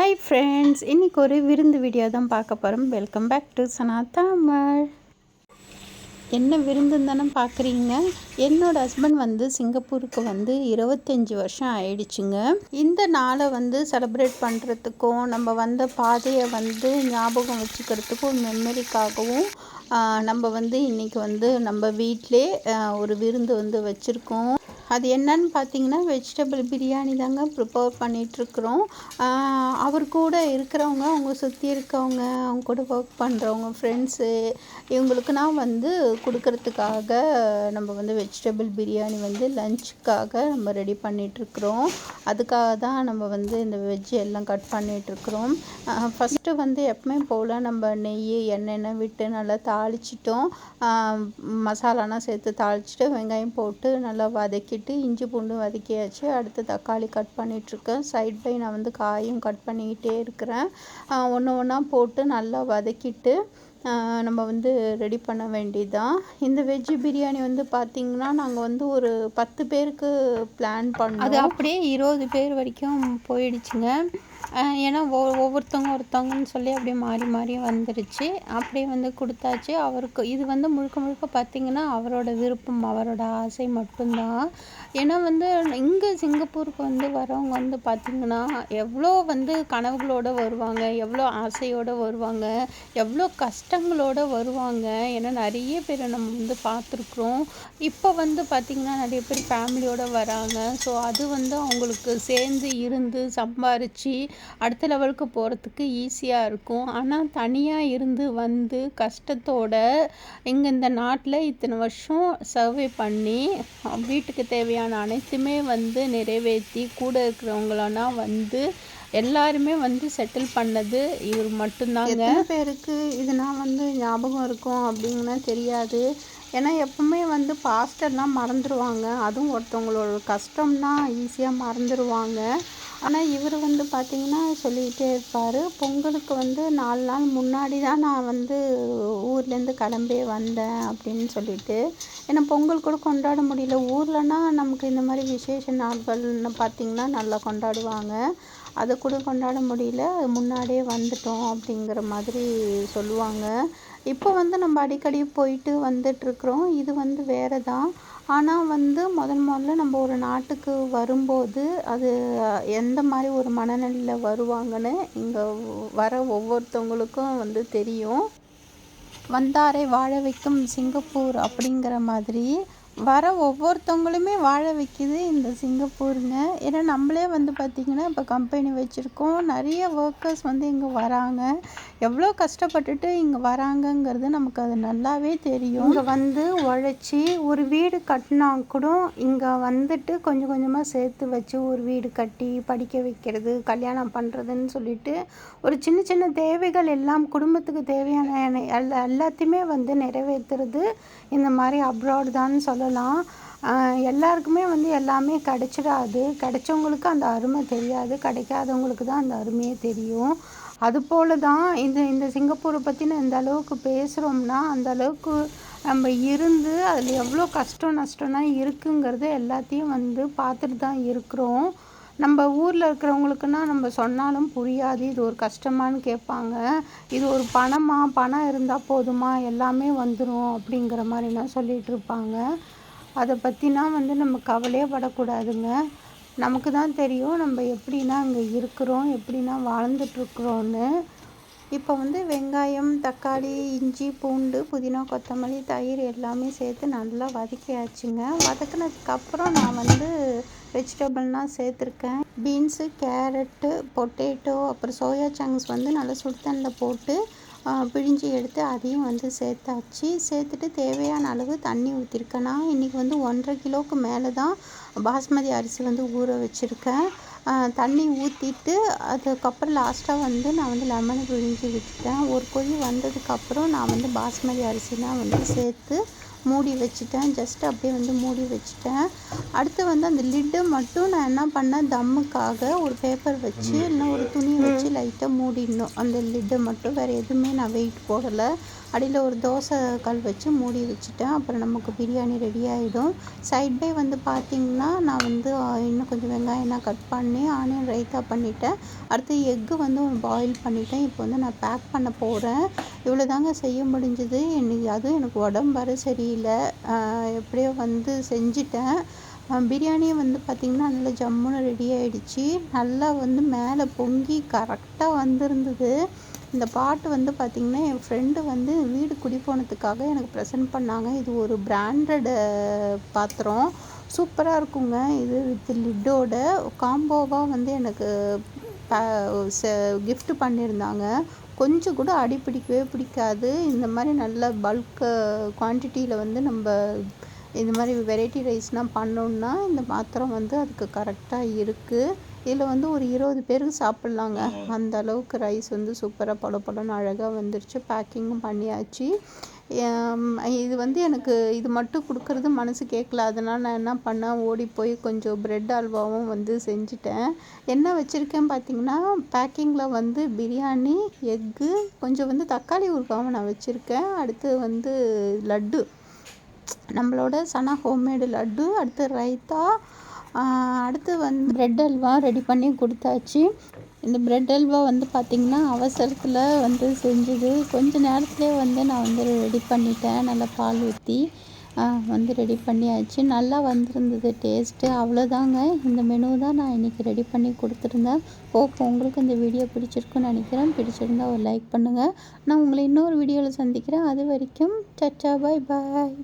Hi friends இன்றைக்கி ஒரு விருந்து வீடியோ தான் பார்க்க போகிறோம் welcome back to Sana Tamil என்ன விருந்துன்னு தானே பார்க்குறீங்க? என்னோடய ஹஸ்பண்ட் வந்து சிங்கப்பூருக்கு வந்து இருபத்தஞ்சி வருஷம் ஆயிடுச்சுங்க. இந்த நாளை வந்து செலிப்ரேட் பண்ணுறதுக்கும் நம்ம வந்த பாதையை வந்து ஞாபகம் வச்சுக்கிறதுக்கும் மெமரிக்காகவும் நம்ம வந்து இன்றைக்கி வந்து நம்ம வீட்டிலே ஒரு விருந்து வந்து வச்சுருக்கோம். அது என்னன்னு பார்த்தீங்கன்னா வெஜிடபிள் பிரியாணி தாங்க ப்ரிப்பேர் பண்ணிகிட்ருக்குறோம் அவர் கூட இருக்கிறவங்க அவங்க சுற்றி இருக்கவங்க அவங்க கூட ஒர்க் பண்ணுறவங்க ஃப்ரெண்ட்ஸு இவங்களுக்குனா வந்து கொடுக்கறதுக்காக நம்ம வந்து வெஜிடபிள் பிரியாணி வந்து லஞ்சுக்காக நம்ம ரெடி பண்ணிகிட்ருக்குறோம் அதுக்காக தான் நம்ம வந்து இந்த வெஜ்ஜு எல்லாம் கட் பண்ணிகிட்ருக்குறோம் ஃபஸ்ட்டு வந்து எப்பவுமே போல் நம்ம நெய் எண்ணெய் விட்டு நல்லா தாளிச்சிட்டோம். மசாலாலாம் சேர்த்து தாளிச்சிட்டு வெங்காயம் போட்டு நல்லா வதக்கி வதக்கிட்டு இஞ்சி பூண்டு வதக்கியாச்சு. அடுத்து தக்காளி கட் பண்ணிகிட்ருக்கேன் சைட் பை நான் வந்து காயும் கட் பண்ணிக்கிட்டே இருக்கிறேன். ஒன்று ஒன்றா போட்டு நல்லா வதக்கிட்டு நம்ம வந்து ரெடி பண்ண வேண்டியதுதான். இந்த வெஜ்ஜு பிரியாணி வந்து பார்த்திங்கன்னா நாங்கள் வந்து ஒரு பத்து பேருக்கு பிளான் பண்ணோம். அது அப்படியே இருபது பேர் வரைக்கும் போயிடுச்சுங்க. ஏன்னா ஒ ஒவ்வொருத்தவங்க ஒருத்தவங்கன்னு சொல்லி அப்படியே மாறி மாறி வந்துடுச்சு அப்படியே வந்து கொடுத்தாச்சு. அவருக்கு இது வந்து முழுக்க முழுக்க பார்த்திங்கன்னா அவரோட விருப்பம் அவரோட ஆசை மட்டும்தான். ஏன்னா வந்து இங்கே சிங்கப்பூருக்கு வந்து வரவங்க வந்து பார்த்திங்கன்னா எவ்வளோ வந்து கனவுகளோடு வருவாங்க எவ்வளோ ஆசையோடு வருவாங்க எவ்வளோ கஷ்டங்களோடு வருவாங்க. ஏன்னா நிறைய பேரை நம்ம வந்து பார்த்துருக்குறோம். இப்போ வந்து பார்த்திங்கன்னா நிறைய பேர் ஃபேமிலியோடு வராங்க. ஸோ அது வந்து அவங்களுக்கு சேர்ந்து இருந்து சம்பாரித்து அடுத்த லெவலுக்கு போகிறதுக்கு ஈஸியாக இருக்கும். ஆனால் தனியாக இருந்து வந்து கஷ்டத்தோட இங்கே இந்த நாட்டில் இத்தனை வருஷம் சர்வே பண்ணி வீட்டுக்கு தேவையான அனைத்துமே வந்து நிறைவேற்றி கூட இருக்கிறவங்களெல்லாம் வந்து எல்லாருமே வந்து செட்டில் பண்ணது இவர் மட்டும்தாங்க. பேருக்கு இதெல்லாம் வந்து ஞாபகம் இருக்கும் அப்படிங்கன்னா தெரியாது. ஏன்னா எப்பவுமே வந்து பாஸ்டர்லாம் மறந்துடுவாங்க அதுவும் ஒருத்தவங்களோட கஷ்டம்னா ஈஸியாக மறந்துடுவாங்க ஆனால் இவர் வந்து பார்த்திங்கன்னா சொல்லிக்கிட்டே இருப்பார். பொங்கலுக்கு வந்து நாலு நாள் முன்னாடி தான் நான் வந்து ஊர்லேருந்து கிளம்பி வந்தேன் அப்படின்னு சொல்லிட்டு. ஏன்னா பொங்கல் கூட கொண்டாட முடியல. ஊர்லனா நமக்கு இந்த மாதிரி விசேஷ நாட்கள்னு பார்த்திங்கன்னா நல்லா கொண்டாடுவாங்க. அதை கூட கொண்டாட முடியல. முன்னாடியே வந்துட்டோம் அப்படிங்கிற மாதிரி சொல்லுவாங்க. இப்போ வந்து நம்ம அடிக்கடி போயிட்டு வந்துட்டுருக்குறோம். இது வந்து வேறு தான் ஆனால் வந்து முதல் முதல்ல நம்ம ஒரு நாட்டுக்கு வரும்போது அது எந்த மாதிரி ஒரு மனநிலையில் வருவாங்கன்னு இங்கே வர ஒவ்வொருத்தவங்களுக்கும் வந்து தெரியும். வந்தாரை வாழ வைக்கும் சிங்கப்பூர் அப்படிங்கிற மாதிரி வர ஒவ்வொருத்தவங்களுமே வாழ வைக்கிது இந்த சிங்கப்பூருங்க ஏன்னா நம்மளே வந்து பார்த்திங்கன்னா இப்போ கம்பெனி வச்சுருக்கோம். நிறைய ஒர்க்கர்ஸ் வந்து இங்கே வராங்க. எவ்வளோ கஷ்டப்பட்டுட்டு இங்கே வராங்கங்கிறது நமக்கு அது நல்லாவே தெரியும். இங்கே வந்து உழைச்சி ஒரு வீடு கட்டினா கூட இங்கே வந்துட்டு கொஞ்சம் கொஞ்சமாக சேர்த்து வச்சு ஒரு வீடு கட்டி படிக்க வைக்கிறது கல்யாணம் பண்ணுறதுன்னு சொல்லிட்டு ஒரு சின்ன சின்ன தேவைகள் எல்லாம் குடும்பத்துக்கு தேவையான எல்லா எல்லாத்தையுமே வந்து நிறைவேற்றுறது இந்த மாதிரி அப்ராட் தான் சொல்ல சொல்லலாம். எல்லாருக்குமே வந்து எல்லாமே கிடச்சிடாது. கிடைச்சவங்களுக்கு அந்த அருமை தெரியாது. கிடைக்காதவங்களுக்கு தான் அந்த அருமையே தெரியும். அதுபோல் தான் இந்த இந்த சிங்கப்பூரை பற்றி நான் இந்த அளவுக்கு பேசுகிறோம்னா அந்த அளவுக்கு நம்ம இருந்து அதில் எவ்வளோ கஷ்டம் நஷ்டம்னா இருக்குங்கிறது எல்லாத்தையும் வந்து பார்த்துட்டு தான் இருக்கிறோம். நம்ம ஊரில் இருக்கிறவங்களுக்குன்னா நம்ம சொன்னாலும் புரியாது இது ஒரு கஷ்டமானு கேட்பாங்க. இது ஒரு பணமா? பணம் இருந்தால் போதுமா? எல்லாமே வந்துடும் அப்படிங்கிற மாதிரிலாம் சொல்லிகிட்டு இருப்பாங்க. அதை பற்றினா வந்து நம்ம கவலையே படக்கூடாதுங்க. நமக்கு தான் தெரியும் நம்ம எப்படின்னா அங்கே இருக்கிறோம் எப்படின்னா வாழ்ந்துட்டுருக்குறோன்னு இப்போ வந்து வெங்காயம் தக்காளி இஞ்சி பூண்டு புதினா கொத்தமல்லி தயிர் எல்லாமே சேர்த்து நல்லா வதக்கியாச்சுங்க. வதக்கினதுக்கப்புறம் நான் வந்து வெஜிடபிள்னால் சேர்த்துருக்கேன். பீன்ஸு கேரட்டு பொட்டேட்டோ அப்புறம் சோயா சங்க்ஸ் வந்து நல்லா சுடுதண்ணில் போட்டு பிழிஞ்சு எடுத்து அதையும் வந்து சேர்த்தாச்சு. சேர்த்துட்டு தேவையான அளவு தண்ணி ஊற்றிருக்கேன் நான் இன்றைக்கி வந்து ஒன்றரை கிலோவுக்கு மேலே தான் பாஸ்மதி அரிசி வந்து ஊற வச்சுருக்கேன். தண்ணி ஊற்றிட்டு அதுக்கப்புறம் லாஸ்ட்டாக வந்து நான் வந்து லெமனை பிழிஞ்சு விட்டுட்டேன். ஒரு கொதி வந்ததுக்கப்புறம் நான் வந்து பாஸ்மதி அரிசிலாம் வந்து சேர்த்து மூடி வச்சுட்டேன். ஜஸ்ட் அப்படியே வந்து மூடி வச்சுட்டேன். அடுத்து வந்து அந்த லிட்டை மட்டும் நான் என்ன பண்ணேன்? தம்முக்காக ஒரு பேப்பர் வச்சு இல்லைன்னா ஒரு துணியை வச்சு லைட்டாக மூடிடணும். அந்த லிட்டை மட்டும் வேறு எதுவுமே நான் வெயிட் போடலை. அடியில் ஒரு தோசை கல் வச்சு மூடி வச்சுட்டேன். அப்புறம் நமக்கு பிரியாணி ரெடி ஆகிடும் சைட் பை வந்து பார்த்திங்கன்னா நான் வந்து இன்னும் கொஞ்சம் வெங்காயம்லாம் கட் பண்ணி ஆனியன் ரைத்தா பண்ணிட்டேன். அடுத்து எக்கு வந்து பாயில் பண்ணிட்டேன். இப்போ வந்து நான் பேக் பண்ண போகிறேன் இவ்வளோ தாங்க செய்ய முடிஞ்சது. இன்னைக்கு அதுவும் எனக்கு உடம்பு வர சரியில்லை. எப்படியோ வந்து செஞ்சிட்டேன். பிரியாணியை வந்து பார்த்திங்கன்னா நல்லா ஜம்முன்னு ரெடி ஆகிடுச்சி நல்லா வந்து மேலே பொங்கி கரெக்டாக வந்திருந்தது. இந்த பாட்டு வந்து பார்த்திங்கன்னா என் ஃப்ரெண்டு வந்து வீடு குடி போனதுக்காக எனக்கு ப்ரெசென்ட் பண்ணாங்க. இது ஒரு பிராண்டடு பாத்திரம். சூப்பராக இருக்குங்க. இது வித் லிட்டோட காம்போவாக வந்து எனக்கு கிஃப்ட் பண்ணியிருந்தாங்க கொஞ்சம் கூட அடி பிடிக்கவே பிடிக்காது. இந்த மாதிரி நல்ல பல்க் குவான்டிட்டியில் வந்து நம்ம இந்த மாதிரி வெரைட்டி ரைஸ்லாம் பண்ணோன்னா இந்த பாத்திரம் வந்து அதுக்கு கரெக்டாக இருக்குது இதில் வந்து ஒரு இருபது பேருக்கு சாப்பிட்லாங்க. அந்த அளவுக்கு ரைஸ் வந்து சூப்பராக பல படம்னு அழகாக வந்துருச்சு. பேக்கிங்கும் பண்ணியாச்சு. இது வந்து எனக்கு இது மட்டும் கொடுக்குறது மனசு கேட்கல. அதனால் நான் என்ன பண்ணேன் ஓடி போய் கொஞ்சம் ப்ரெட் அல்வாவும் வந்து செஞ்சுட்டேன். என்ன வச்சுருக்கேன் பார்த்தீங்கன்னா பேக்கிங்கில் வந்து பிரியாணி எக்கு கொஞ்சம் வந்து தக்காளி ஊறுகாவும் நான் வச்சுருக்கேன். அடுத்து வந்து லட்டு. நம்மளோட சனா ஹோம்மேடு லட்டு அடுத்து ரைத்தா அடுத்து வந்து ப்ரெட் அல்வா ரெடி பண்ணி கொடுத்தாச்சு. இந்த ப்ரெட் அல்வா வந்து பார்த்திங்கன்னா அவசரத்தில் வந்து செஞ்சது. கொஞ்ச நேரத்துலேயே வந்து நான் வந்து ரெடி பண்ணிட்டேன். நல்லா பால் ஊற்றி வந்து ரெடி பண்ணியாச்சு. நல்லா வந்திருந்தது டேஸ்ட்டு அவ்வளோதாங்க இந்த மெனு தான் நான் இன்றைக்கி ரெடி பண்ணி கொடுத்துருந்தேன். ஹோப் உங்களுக்கு இந்த வீடியோ பிடிச்சிருக்குன்னு நினைக்கிறேன். பிடிச்சிருந்தா ஒரு லைக் பண்ணுங்கள் நான் உங்களை இன்னொரு வீடியோவில் சந்திக்கிறேன். அது வரைக்கும் சச்சா பாய் பாய்